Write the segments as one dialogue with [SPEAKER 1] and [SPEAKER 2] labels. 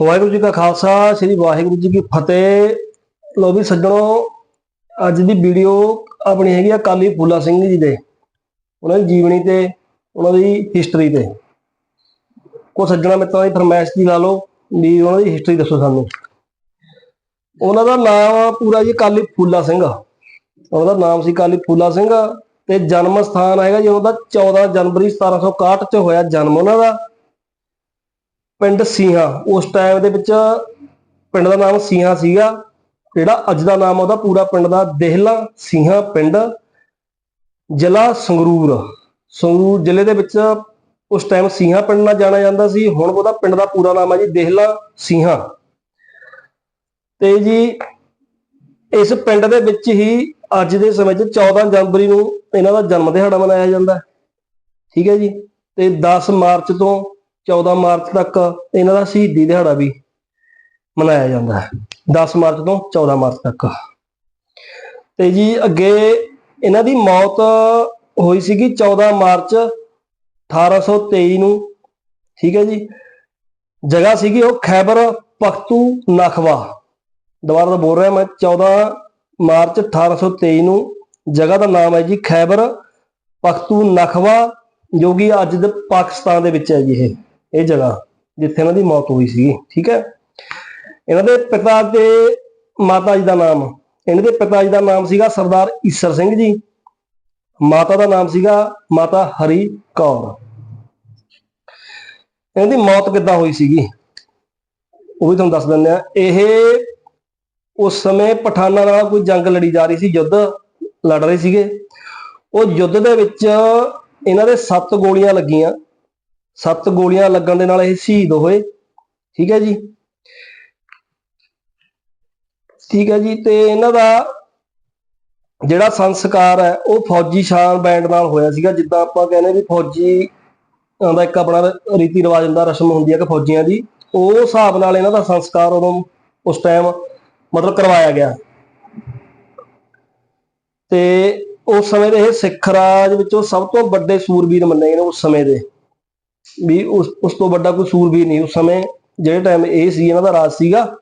[SPEAKER 1] ਵਾਹਿਗੁਰੂ ਜੀ ਕਾ ਖਾਲਸਾ, ਸ੍ਰੀ ਵਾਹਿਗੁਰੂ ਜੀ ਕੀ ਫਤਿਹ। ਲੋ ਵੀ ਸੱਜਣੋ, ਅੱਜ ਦੀ ਵੀਡੀਓ ਆਪਣੀ ਹੈਗੀ ਆ ਕਾਲੀ ਫੂਲਾ ਸਿੰਘ ਜੀ ਦੇ, ਉਹਨਾਂ ਦੀ ਜੀਵਨੀ ਤੇ, ਉਹਨਾਂ ਦੀ ਹਿਸਟਰੀ ਤੇ। ਕੋ ਸੱਜਣਾ ਮਿੱਤਰਾਂ ਦੀ ਫਰਮਾਇਸ਼ ਦੀ ਲਾ ਲਓ ਵੀ ਉਹਨਾਂ ਦੀ ਹਿਸਟਰੀ ਦੱਸੋ ਸਾਨੂੰ। ਉਹਨਾਂ ਦਾ ਨਾਮ ਪੂਰਾ ਜੀ ਕਾਲੀ ਫੂਲਾ ਸਿੰਘ ਉਹਦਾ ਨਾਮ ਸੀ ਕਾਲੀ ਫੂਲਾ ਸਿੰਘ, ਤੇ ਜਨਮ ਸਥਾਨ ਹੈਗਾ ਜੀ ਉਹਦਾ 14 ਜਨਵਰੀ 1761 ਚ ਹੋਇਆ ਜਨਮ ਉਹਨਾਂ ਦਾ। ਪਿੰਡ ਸੀਹਾ। ਉਸ ਟਾਈਮ ਦੇ ਵਿੱਚ ਪਿੰਡ ਦਾ ਨਾਮ ਸੀਹਾ ਸੀਗਾ। ਜਿਹੜਾ ਅੱਜ ਦਾ ਨਾਮ ਉਹਦਾ ਪੂਰਾ ਪਿੰਡ ਦਾ ਦੇਹਲਾ ਸੀਹਾ ਪਿੰਡ, ਜ਼ਿਲ੍ਹਾ ਸੰਗਰੂਰ। ਸੰਗਰੂਰ ਜ਼ਿਲ੍ਹੇ ਦੇ ਵਿੱਚ ਉਸ ਟਾਈਮ ਸੀਹਾ ਪਿੰਡ ਨਾਲ ਜਾਣਿਆ ਜਾਂਦਾ ਸੀ। ਹੁਣ ਉਹਦਾ ਪਿੰਡ ਦਾ ਪੂਰਾ ਨਾਮ ਹੈ ਜੀ, ਦੇਹਲਾ ਸੀਹਾ। ਤੇ ਜੀ, ਇਸ ਪਿੰਡ ਦੇ ਵਿੱਚ ਹੀ ਅੱਜ ਦੇ ਸਮੇਂ 'ਚ 14 ਜਨਵਰੀ ਨੂੰ ਇਹਨਾਂ ਦਾ ਜਨਮ ਦਿਹਾੜਾ ਮਨਾਇਆ ਜਾਂਦਾ। ਠੀਕ ਹੈ ਜੀ? ਤੇ 10 ਮਾਰਚ ਤੋਂ 14 ਮਾਰਚ ਤੱਕ ਇਹਨਾਂ ਦਾ ਸ਼ਹੀਦੀ ਦਿਹਾੜਾ ਵੀ ਮਨਾਇਆ ਜਾਂਦਾ ਹੈ। 10 ਮਾਰਚ ਤੋਂ 14 ਮਾਰਚ ਤੱਕ। ਤੇ ਜੀ ਅੱਗੇ ਇਹਨਾਂ ਦੀ ਮੌਤ ਹੋਈ ਸੀਗੀ 14 ਮਾਰਚ 1823 ਨੂੰ। ਠੀਕ ਹੈ ਜੀ। ਜਗ੍ਹਾ ਸੀਗੀ ਉਹ ਖੈਬਰ ਪਖਤੂ ਨਖਵਾ। ਦੁਬਾਰਾ ਤੋਂ ਬੋਲ ਰਿਹਾ ਮੈਂ 14 ਮਾਰਚ 1823 ਨੂੰ ਜਗ੍ਹਾ ਦਾ ਨਾਮ ਹੈ ਜੀ ਖੈਬਰ ਪਖਤੂ ਨਖਵਾ, ਜੋ ਕਿ ਅੱਜ ਦੇ ਪਾਕਿਸਤਾਨ ਦੇ ਵਿੱਚ ਹੈ ਜੀ ਇਹ। ਇਹ ਜਗ੍ਹਾ ਜਿੱਥੇ ਇਹਨਾਂ ਦੀ ਮੌਤ ਹੋਈ ਸੀ ਠੀਕ ਹੈ? ਇਹਨਾਂ ਦੇ ਪਿਤਾ ਤੇ ਮਾਤਾ ਜੀ ਦਾ ਨਾਮ, ਇਹਨਾਂ ਦੇ ਪਿਤਾ ਜੀ ਦਾ ਨਾਮ ਸੀਗਾ ਸਰਦਾਰ ਈਸਰ ਸਿੰਘ ਜੀ, ਮਾਤਾ ਦਾ ਨਾਮ ਸੀਗਾ ਮਾਤਾ ਹਰੀ ਕੌਰ। ਇਹਨਾਂ ਦੀ ਮੌਤ ਕਿੱਦਾਂ ਹੋਈ ਸੀਗੀ? ਉਹ ਵੀ ਤੁਹਾਨੂੰ ਦੱਸ ਦਿੰਦੇ ਆ ਇਹ ਉਸ ਸਮੇਂ ਪਠਾਨਾਂ ਨਾਲ ਕੋਈ ਜੰਗ ਲੜੀ ਜਾ ਰਹੀ ਸੀ, ਯੁੱਧ ਲੜ ਰਹੇ ਸੀਗੇ। ਉਹ ਯੁੱਧ ਦੇ ਵਿੱਚ ਇਹਨਾਂ ਦੇ 7 ਗੋਲੀਆਂ ਲੱਗੀਆਂ। ਸੱਤ ਗੋਲੀਆਂ ਲੱਗਣ ਦੇ ਨਾਲ ਇਹ ਸ਼ਹੀਦ ਹੋਏ। ਠੀਕ ਹੈ ਜੀ। ਠੀਕ ਹੈ ਜੀ, ਤੇ ਇਹਨਾਂ ਦਾ ਜਿਹੜਾ ਸੰਸਕਾਰ ਹੈ, ਉਹ ਫੌਜੀ ਸ਼ਾਨ ਬੈਂਡ ਨਾਲ ਹੋਇਆ ਸੀਗਾ, ਜਿੱਦਾਂ ਆਪਾਂ ਕਹਿੰਦੇ ਵੀ ਫੌਜੀ ਦਾ ਇੱਕ ਆਪਣਾ ਰੀਤੀ ਰਿਵਾਜ ਹੁੰਦਾ, ਰਸਮ ਹੁੰਦੀ ਹੈ ਕਿ ਫੌਜੀਆਂ ਦੀ। ਉਹ ਹਿਸਾਬ ਨਾਲ ਇਹਨਾਂ ਦਾ ਸੰਸਕਾਰ ਉਦੋਂ ਉਸ ਟਾਈਮ ਮਤਲਬ ਕਰਵਾਇਆ ਗਿਆ। ਤੇ ਉਸ ਸਮੇਂ ਦੇ ਇਹ ਸਿੱਖ ਰਾਜ ਵਿੱਚੋਂ ਸਭ ਤੋਂ ਵੱਡੇ ਸੂਰਬੀਰ ਮੰਨੇ ਗਏ ਨੇ ਉਸ ਸਮੇਂ ਦੇ। ਵੀ ਉਸ ਉਸ ਤੋਂ ਵੱਡਾ ਕੋਈ ਸੂਰਬੀਰ ਨਹੀਂ। ਉਸ ਸਮੇਂ ਜਿਹੜੇ ਟਾਈਮ ਇਹ ਸੀ ਇਹਨਾਂ ਦਾ ਰਾਜ ਸੀਗਾ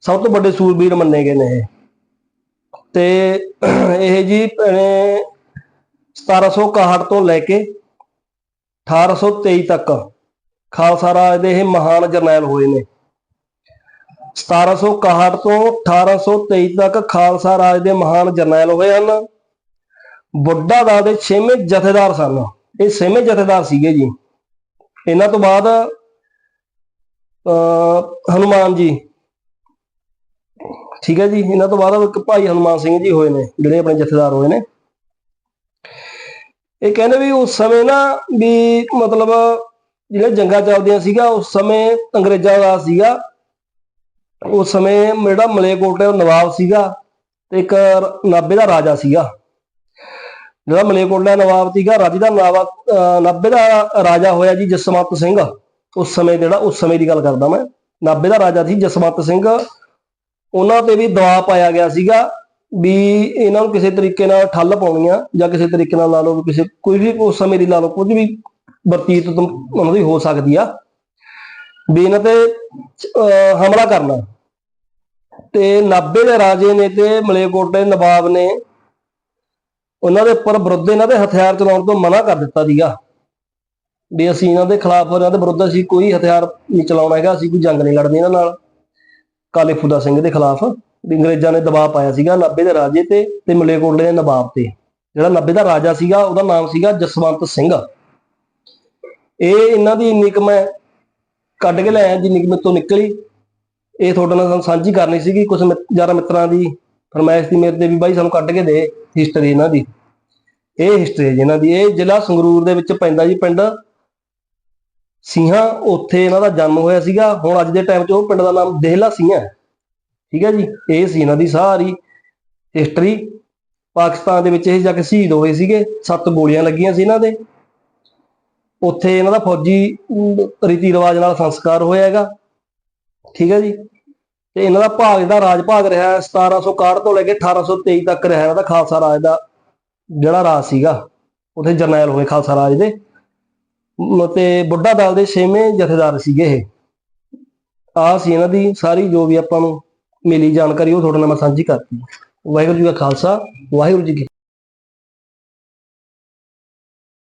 [SPEAKER 1] ਸਭ ਤੋਂ ਵੱਡੇ ਸੂਰਬੀਰ ਮੰਨੇ ਗਏ ਨੇ ਇਹ। ਤੇ ਇਹ ਜੀ ਅਹ, 1761 ਤੋਂ ਲੈ ਕੇ 1823 ਤੱਕ ਖਾਲਸਾ ਰਾਜ ਦੇ ਇਹ ਮਹਾਨ ਜਰਨੈਲ ਹੋਏ ਨੇ। 1761 ਤੋਂ 1823 ਤੱਕ ਖਾਲਸਾ ਰਾਜ ਦੇ ਮਹਾਨ ਜਰਨੈਲ ਹੋਏ ਹਨ। ਬੁੱਢਾ ਦਲ ਦੇ 6ਵੇਂ ਜਥੇਦਾਰ ਸਨ। ਇਹ 6ਵੇਂ ਜਥੇਦਾਰ ਸੀਗੇ ਜੀ। ਇਹਨਾਂ ਤੋਂ ਬਾਅਦ, ਅਹ, ਹਨੂਮਾਨ ਜੀ। ਠੀਕ ਹੈ ਜੀ, ਇਹਨਾਂ ਤੋਂ ਬਾਅਦ ਇੱਕ ਭਾਈ ਹਨੂਮਾਨ ਸਿੰਘ ਜੀ ਹੋਏ ਨੇ, ਜਿਹੜੇ ਆਪਣੇ ਜਥੇਦਾਰ ਹੋਏ ਨੇ। ਇਹ ਕਹਿੰਦੇ ਵੀ ਉਸ ਸਮੇਂ ਨਾ ਵੀ ਮਤਲਬ ਜਿਹੜੇ ਜੰਗਾਂ ਚੱਲਦੀਆਂ ਸੀਗਾ ਉਸ ਸਮੇਂ ਅੰਗਰੇਜ਼ਾਂ ਦਾ ਸੀਗਾ। ਉਸ ਸਮੇਂ ਜਿਹੜਾ ਮਲੇਕੋਟ ਦਾ ਨਵਾਬ ਸੀਗਾ ਤੇ ਇੱਕ ਰ- ਨਾਭੇ ਦਾ ਰਾਜਾ ਸੀਗਾ। ਜਿਹੜਾ ਮਲੇਕੋਟਲਾ ਨਵਾਬ ਸੀਗਾ ਰਾਜੇ ਦਾ ਨਵਾਬ ਅਹ ਨਾਭੇ ਦਾ ਰਾਜਾ ਹੋਇਆ ਜੀ ਜਸਵੰਤ ਸਿੰਘ। ਉਸ ਸਮੇਂ ਜਿਹੜਾ ਉਸ ਸਮੇਂ ਦੀ ਗੱਲ ਕਰਦਾ ਮੈਂ। ਨਾਭੇ ਦਾ ਰਾਜਾ ਸੀ ਜਸਵੰਤ ਸਿੰਘ। ਉਹਨਾਂ ਤੇ ਵੀ ਦਬਾਅ ਪਾਇਆ ਗਿਆ ਸੀਗਾ ਵੀ ਇਹਨਾਂ ਨੂੰ ਕਿਸੇ ਤਰੀਕੇ ਨਾਲ ਠੱਲ ਪਾਉਣੀ ਆ ਜਾਂ ਕਿਸੇ ਤਰੀਕੇ ਨਾਲ ਲਾ ਲਓ ਕਿਸੇ ਕੋਈ ਵੀ ਉਸ ਸਮੇਂ ਦੀ ਲਾ ਲਓ ਕੁਝ ਵੀ ਵਰਤੀਤ ਉਹਨਾਂ ਦੀ ਹੋ ਸਕਦੀ ਆ। ਵੀ ਇਹਨਾਂ ਤੇ ਅਹ, ਹਮਲਾ ਕਰਨਾ। ਤੇ ਨਾਭੇ ਦੇ ਰਾਜੇ ਨੇ ਤੇ ਮਲੇਕੋਟੇ ਦੇ ਨਵਾਬ ਨੇ ਉਹਨਾਂ ਦੇ ਉੱਪਰ ਵਿਰੁੱਧ ਇਹਨਾਂ ਦੇ ਹਥਿਆਰ ਚਲਾਉਣ ਤੋਂ ਮਨਾ ਕਰ ਦਿੱਤਾ ਸੀਗਾ। ਵੀ ਅਸੀਂ ਇਹਨਾਂ ਦੇ ਖਿਲਾਫ ਇਹਨਾਂ ਦੇ ਵਿਰੁੱਧ ਅਸੀਂ ਕੋਈ ਹਥਿਆਰ ਨਹੀਂ ਚਲਾਉਣਾ ਹੈਗਾ, ਅਸੀਂ ਕੋਈ ਜੰਗ ਨਹੀਂ ਲੜਨੀ ਇਹਨਾਂ ਨਾਲ। ਕਾਲੇ ਫੂਲਾ ਸਿੰਘ ਦੇ ਖਿਲਾਫ ਵੀ ਅੰਗਰੇਜ਼ਾਂ ਨੇ ਦਬਾਅ ਪਾਇਆ ਸੀਗਾ ਨਾਭੇ ਦੇ ਰਾਜੇ ਤੇ ਤੇ ਮਲੇਕੋਟਲੇ ਦੇ ਨਵਾਬ ਤੇ। ਜਿਹੜਾ ਨਾਭੇ ਦਾ ਰਾਜਾ ਸੀਗਾ, ਉਹਦਾ ਨਾਮ ਸੀਗਾ ਜਸਵੰਤ ਸਿੰਘ। ਇਹ ਇਹਨਾਂ ਦੀ ਇੰਨੀ ਮੈਂ ਕੱਢ ਕੇ ਲਿਆਇਆ ਜਿੰਨੀ ਕੁ ਮੇਰੇ ਤੋਂ ਨਿਕਲੀ। ਇਹ ਤੁਹਾਡੇ ਨਾਲ ਸਾਂਝੀ ਕਰਨੀ ਸੀਗੀ ਕੁਝ ਯਾਰਾਂ ਮਿੱਤਰਾਂ ਦੀ ਫਰਮਾਇਸ਼ ਦੀ ਮੇਰੇ ਤੇ ਵੀ ਬਾਈ ਸਾਨੂੰ ਕੱਢ ਕੇ ਦੇ ਹਿਸਟਰੀ ਇਹਨਾਂ ਦੀ। ਇਹ ਹਿਸਟਰੀ ਹੈ ਜੀ ਇਹਨਾਂ ਦੀ। ਇਹ ਜ਼ਿਲ੍ਹਾ ਸੰਗਰੂਰ ਦੇ ਵਿੱਚ ਪੈਂਦਾ ਜੀ ਪਿੰਡ ਸੀਹਾ। ਉੱਥੇ ਇਹਨਾਂ ਦਾ ਜਨਮ ਹੋਇਆ ਸੀਗਾ। ਹੁਣ ਅੱਜ ਦੇ ਟਾਈਮ 'ਚ ਉਹ ਪਿੰਡ ਦਾ ਨਾਮ ਦੇਹਲਾ ਸੀਹਾ ਠੀਕ ਹੈ ਜੀ? ਇਹ ਸੀ ਇਹਨਾਂ ਦੀ ਸਾਰੀ ਹਿਸਟਰੀ ਪਾਕਿਸਤਾਨ ਦੇ ਵਿੱਚ ਇਹ ਜਾ ਕੇ ਸ਼ਹੀਦ ਹੋਏ ਸੀਗੇ। ਸੱਤ ਗੋਲੀਆਂ ਲੱਗੀਆਂ ਸੀ ਇਹਨਾਂ ਦੇ। ਉੱਥੇ ਇਹਨਾਂ ਦਾ ਫੌਜੀ ਰੀਤੀ ਰਿਵਾਜ ਨਾਲ ਸੰਸਕਾਰ ਹੋਇਆ ਹੈਗਾ। ਠੀਕ ਹੈ ਜੀ? ਤੇ ਇਹਨਾਂ ਦਾ ਭਾਗ ਜਿਹੜਾ ਰਾਜ ਭਾਗ ਰਿਹਾ ਹੈ, 1761 ਤੋਂ ਲੈ ਕੇ 1823 ਤੱਕ ਰਿਹਾ ਇਹਦਾ ਖਾਲਸਾ ਰਾਜ ਦਾ ਜਿਹੜਾ ਰਾਜ ਸੀਗਾ ਉੱਥੇ ਜਰਨੈਲ ਹੋਏ ਖਾਲਸਾ ਰਾਜ ਦੇ। ਤੇ ਬੁੱਢਾ ਦਲ ਦੇ 6ਵੇਂ ਜਥੇਦਾਰ ਸੀਗੇ ਇਹ। ਆ ਸੀ ਇਹਨਾਂ ਦੀ ਸਾਰੀ ਜੋ ਵੀ ਆਪਾਂ ਨੂੰ ਮਿਲੀ ਜਾਣਕਾਰੀ ਉਹ ਤੁਹਾਡੇ ਨਾਲ ਮੈਂ ਸਾਂਝੀ ਕਰਤੀ ਵਾਹਿਗੁਰੂ ਜੀ ਕਾ ਖਾਲਸਾ ਵਾਹਿਗੁਰੂ ਜੀ ਕੀ